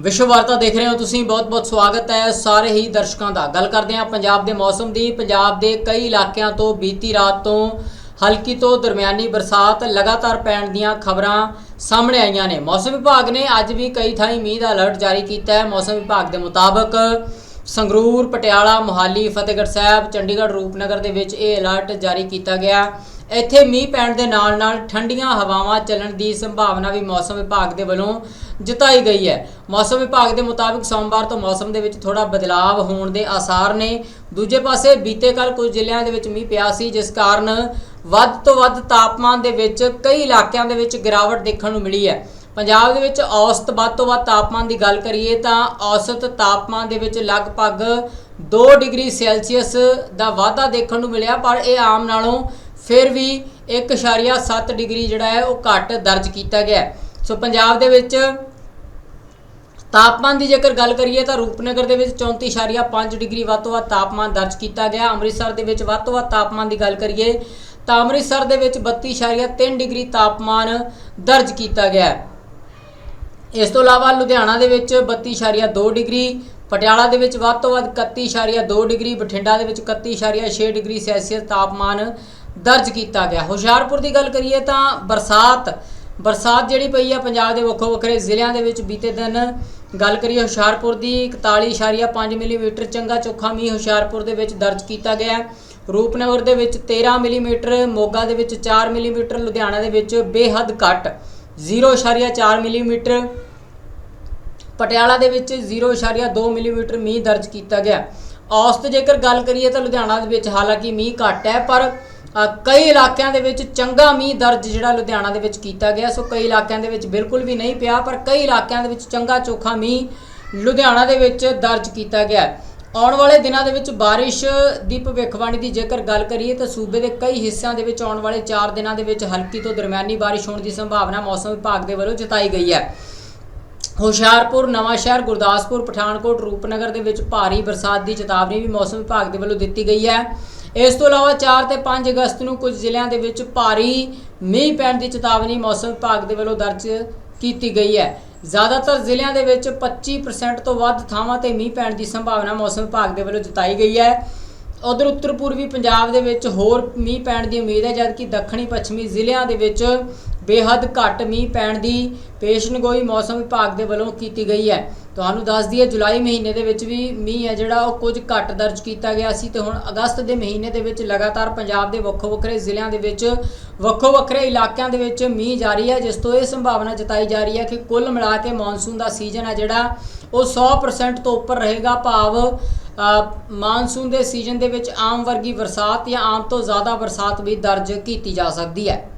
ਵਿਸ਼ਵ ਵਾਰਤਾ ਦੇਖ ਰਹੇ ਹੋ ਤੁਸੀਂ ਬਹੁਤ-ਬਹੁਤ ਸਵਾਗਤ ਹੈ ਸਾਰੇ ਹੀ ਦਰਸ਼ਕਾਂ ਦਾ। ਗੱਲ ਕਰਦੇ ਹਾਂ ਪੰਜਾਬ ਦੇ ਮੌਸਮ ਦੀ। ਪੰਜਾਬ ਦੇ ਕਈ ਇਲਾਕਿਆਂ ਤੋਂ ਬੀਤੀ ਰਾਤ ਤੋਂ ਹਲਕੀ ਤੋਂ ਦਰਮਿਆਨੀ ਬਰਸਾਤ ਲਗਾਤਾਰ ਪੈਣ ਦੀਆਂ ਖਬਰਾਂ ਸਾਹਮਣੇ ਆਈਆਂ ਨੇ। ਮੌਸਮ ਵਿਭਾਗ ਨੇ ਅੱਜ ਵੀ ਕਈ ਥਾਈਂ ਮੀਂਹ ਦਾ ਅਲਰਟ ਜਾਰੀ ਕੀਤਾ ਹੈ। ਮੌਸਮ ਵਿਭਾਗ ਦੇ ਮੁਤਾਬਕ ਸੰਗਰੂਰ, ਪਟਿਆਲਾ, ਮੁਹਾਲੀ, ਫਤਿਹਗੜ੍ਹ ਸਾਹਿਬ, ਚੰਡੀਗੜ੍ਹ, ਰੂਪਨਗਰ ਦੇ ਵਿੱਚ ਇਹ ਅਲਰਟ ਜਾਰੀ ਕੀਤਾ ਗਿਆ ਇੱਥੇ ਮੀਂਹ ਪੈਣ ਦੇ ਨਾਲ ਨਾਲ ਠੰਡੀਆਂ ਹਵਾਵਾਂ ਚੱਲਣ ਦੀ ਸੰਭਾਵਨਾ ਵੀ ਮੌਸਮ ਵਿਭਾਗ ਦੇ ਵੱਲੋਂ ਜਤਾਈ ਗਈ ਹੈ। ਮੌਸਮ ਵਿਭਾਗ ਦੇ ਮੁਤਾਬਕ ਸੋਮਵਾਰ ਤੋਂ ਮੌਸਮ ਦੇ ਵਿੱਚ ਥੋੜਾ ਬਦਲਾਅ ਹੋਣ ਦੇ ਆਸਾਰ ਨੇ। ਦੂਜੇ ਪਾਸੇ ਬੀਤੇ ਕੱਲ ਕੁਝ ਜ਼ਿਲ੍ਹਿਆਂ ਦੇ ਵਿੱਚ ਮੀਂਹ ਪਿਆ ਸੀ, ਜਿਸ ਕਾਰਨ ਵੱਧ ਤੋਂ ਵੱਧ ਤਾਪਮਾਨ ਦੇ ਵਿੱਚ ਕਈ ਇਲਾਕਿਆਂ ਦੇ ਵਿੱਚ ਗਿਰਾਵਟ ਦੇਖਣ ਨੂੰ ਮਿਲੀ ਹੈ। ਪੰਜਾਬ ਦੇ ਵਿੱਚ ਔਸਤ ਵੱਧ ਤੋਂ ਵੱਧ ਤਾਪਮਾਨ ਦੀ ਗੱਲ ਕਰੀਏ ਤਾਂ ਔਸਤ ਤਾਪਮਾਨ ਦੇ ਵਿੱਚ ਲਗਭਗ 2 ਡਿਗਰੀ ਸੈਲਸੀਅਸ ਦਾ ਵਾਧਾ ਦੇਖਣ ਨੂੰ ਮਿਲਿਆ, ਪਰ ਇਹ ਆਮ ਨਾਲੋਂ ਫਿਰ ਵੀ 1.7 ਡਿਗਰੀ ਜਿਹੜਾ ਹੈ ਉਹ ਘੱਟ ਦਰਜ ਕੀਤਾ ਗਿਆ ਸੋ ਪੰਜਾਬ ਦੇ ਵਿੱਚ ਤਾਪਮਾਨ ਦੀ ਜੇਕਰ ਗੱਲ ਕਰੀਏ ਤਾਂ ਰੂਪਨਗਰ ਦੇ ਵਿੱਚ 34.5 ਡਿਗਰੀ ਵੱਧ ਤੋਂ ਵੱਧ ਤਾਪਮਾਨ ਦਰਜ ਕੀਤਾ ਗਿਆ। ਅੰਮ੍ਰਿਤਸਰ ਦੇ ਵਿੱਚ ਵੱਧ ਤੋਂ ਵੱਧ ਤਾਪਮਾਨ ਦੀ ਗੱਲ ਕਰੀਏ ਤਾਂ ਅੰਮ੍ਰਿਤਸਰ ਦੇ ਵਿੱਚ 32.3 ਡਿਗਰੀ ਤਾਪਮਾਨ ਦਰਜ ਕੀਤਾ ਗਿਆ ਇਸ ਤੋਂ ਇਲਾਵਾ ਲੁਧਿਆਣਾ ਦੇ ਵਿੱਚ 32.2 ਡਿਗਰੀ, ਪਟਿਆਲਾ ਦੇ ਵਿੱਚ ਵੱਧ ਤੋਂ ਵੱਧ 31.2 ਡਿਗਰੀ, ਬਠਿੰਡਾ ਦੇ ਵਿੱਚ 31.6 ਡਿਗਰੀ ਸੈਲਸੀਅਸ ਤਾਪਮਾਨ ਦਰਜ ਕੀਤਾ ਗਿਆ। ਹੁਸ਼ਿਆਰਪੁਰ ਦੀ ਗੱਲ ਕਰੀਏ ਤਾਂ ਬਰਸਾਤ ਬਰਸਾਤ ਜਿਹੜੀ ਪਈ ਆ ਪੰਜਾਬ ਦੇ ਵੱਖੋ ਵੱਖਰੇ ਜ਼ਿਲ੍ਹਿਆਂ ਦੇ ਵਿੱਚ ਬੀਤੇ ਦਿਨ ਗੱਲ ਕਰੀਏ ਹੁਸ਼ਿਆਰਪੁਰ ਦੀ 41.5 ਮਿਲੀਮੀਟਰ ਚੰਗਾ ਚੋਖਾ ਮੀਂਹ ਹੁਸ਼ਿਆਰਪੁਰ ਦੇ ਵਿੱਚ ਦਰਜ ਕੀਤਾ ਗਿਆ ਰੂਪਨਗਰ ਦੇ ਵਿੱਚ 13 ਮਿਲੀਮੀਟਰ, ਮੋਗਾ ਦੇ ਵਿੱਚ 4 ਮਿਲੀਮੀਟਰ, ਲੁਧਿਆਣਾ ਦੇ ਵਿੱਚ ਬੇਹੱਦ ਘੱਟ 0.4 ਮਿਲੀਮੀਟਰ, ਪਟਿਆਲਾ ਦੇ ਵਿੱਚ 0.2 ਮਿਲੀਮੀਟਰ ਮੀਂਹ ਦਰਜ ਕੀਤਾ ਗਿਆ। ਔਸਤ ਜੇਕਰ ਗੱਲ ਕਰੀਏ ਤਾਂ ਲੁਧਿਆਣਾ ਦੇ ਵਿੱਚ ਹਾਲਾਂਕਿ ਮੀਂਹ ਘੱਟ ਹੈ, ਪਰ ਕਈ ਇਲਾਕਿਆਂ ਦੇ ਵਿੱਚ ਚੰਗਾ ਮੀਂਹ ਦਰਜ ਜਿਹੜਾ ਲੁਧਿਆਣਾ ਦੇ ਵਿੱਚ ਕੀਤਾ ਗਿਆ, ਸੋ ਕਈ ਇਲਾਕਿਆਂ ਦੇ ਵਿੱਚ ਬਿਲਕੁਲ ਵੀ ਨਹੀਂ ਪਿਆ, ਪਰ ਕਈ ਇਲਾਕਿਆਂ ਦੇ ਵਿੱਚ ਚੰਗਾ ਚੋਖਾ ਮੀਂਹ ਲੁਧਿਆਣਾ ਦੇ ਵਿੱਚ ਦਰਜ ਕੀਤਾ ਗਿਆ। ਆਉਣ ਵਾਲੇ ਦਿਨਾਂ ਦੇ ਵਿੱਚ ਬਾਰਿਸ਼ ਦੀ ਭਵਿੱਖਬਾਣੀ ਦੀ ਜੇਕਰ ਗੱਲ ਕਰੀਏ ਤਾਂ ਸੂਬੇ ਦੇ ਕਈ ਹਿੱਸਿਆਂ ਦੇ ਵਿੱਚ ਆਉਣ ਵਾਲੇ 4 ਦਿਨਾਂ ਦੇ ਵਿੱਚ ਹਲਕੀ ਤੋਂ ਦਰਮਿਆਨੀ ਬਾਰਿਸ਼ ਹੋਣ ਦੀ ਸੰਭਾਵਨਾ ਮੌਸਮ ਵਿਭਾਗ ਦੇ ਵੱਲੋਂ ਜਤਾਈ ਗਈ ਹੈ। ਹੁਸ਼ਿਆਰਪੁਰ, ਨਵਾਂਸ਼ਹਿਰ, ਗੁਰਦਾਸਪੁਰ, ਪਠਾਨਕੋਟ, ਰੂਪਨਗਰ ਦੇ ਵਿੱਚ ਭਾਰੀ ਬਰਸਾਤ ਦੀ ਚੇਤਾਵਨੀ ਵੀ ਮੌਸਮ ਵਿਭਾਗ ਦੇ ਵੱਲੋਂ ਦਿੱਤੀ ਗਈ ਹੈ। ਇਸ ਤੋਂ ਇਲਾਵਾ 4 ਤੇ 5 ਅਗਸਤ ਨੂੰ ਕੁਝ ਜ਼ਿਲ੍ਹਿਆਂ ਦੇ ਵਿੱਚ ਭਾਰੀ ਮੀਂਹ ਪੈਣ ਦੀ ਚੇਤਾਵਨੀ ਮੌਸਮ ਵਿਭਾਗ ਦੇ ਵੱਲੋਂ ਦਰਜ ਕੀਤੀ ਗਈ ਹੈ। ਜ਼ਿਆਦਾਤਰ ਜ਼ਿਲ੍ਹਿਆਂ ਦੇ ਵਿੱਚ 25% ਤੋਂ ਵੱਧ ਥਾਵਾਂ ਤੇ ਮੀਂਹ ਪੈਣ ਦੀ ਸੰਭਾਵਨਾ ਮੌਸਮ ਵਿਭਾਗ ਦੇ ਵੱਲੋਂ ਜਤਾਈ ਗਈ ਹੈ। ਉਧਰ ਉੱਤਰ ਪੂਰਬੀ ਪੰਜਾਬ ਦੇ ਵਿੱਚ ਹੋਰ ਮੀਂਹ ਪੈਣ ਦੀ ਉਮੀਦ ਹੈ, ਜਦਕਿ ਦੱਖਣੀ ਪੱਛਮੀ ਜ਼ਿਲ੍ਹਿਆਂ ਦੇ ਵਿੱਚ ਬੇਹੱਦ ਘੱਟ ਮੀਂਹ ਪੈਣ ਦੀ ਪੇਸ਼ਨਗੋਈ ਮੌਸਮ ਵਿਭਾਗ ਦੇ ਵੱਲੋਂ ਕੀਤੀ ਗਈ ਹੈ। ਤੁਹਾਨੂੰ ਦੱਸ ਦਈਏ, ਜੁਲਾਈ ਮਹੀਨੇ ਦੇ ਵਿੱਚ ਵੀ ਮੀਂਹ ਹੈ ਜਿਹੜਾ, ਉਹ ਕੁਝ ਘੱਟ ਦਰਜ ਕੀਤਾ ਗਿਆ ਸੀ ਤੇ ਹੁਣ ਅਗਸਤ ਦੇ ਮਹੀਨੇ ਦੇ ਵਿੱਚ ਲਗਾਤਾਰ ਪੰਜਾਬ ਦੇ ਵੱਖੋ ਵੱਖਰੇ ਜ਼ਿਲ੍ਹਿਆਂ ਦੇ ਵਿੱਚ ਵੱਖੋ ਵੱਖਰੇ ਇਲਾਕਿਆਂ ਦੇ ਵਿੱਚ ਮੀਂਹ ਜਾਰੀ ਹੈ, ਜਿਸ ਤੋਂ ਇਹ ਸੰਭਾਵਨਾ ਜਤਾਈ ਜਾ ਰਹੀ ਹੈ ਕਿ ਕੁੱਲ ਮਿਲਾ ਕੇ ਮੌਨਸੂਨ ਦਾ ਸੀਜ਼ਨ ਹੈ ਜਿਹੜਾ, ਉਹ 100% ਤੋਂ ਉੱਪਰ ਰਹੇਗਾ। ਭਾਵ ਮਾਨਸੂਨ ਦੇ ਸੀਜ਼ਨ ਦੇ ਵਿੱਚ ਆਮ ਵਰਗੀ ਬਰਸਾਤ ਜਾਂ ਆਮ ਤੋਂ ਜ਼ਿਆਦਾ ਬਰਸਾਤ ਵੀ ਦਰਜ ਕੀਤੀ ਜਾ ਸਕਦੀ ਹੈ।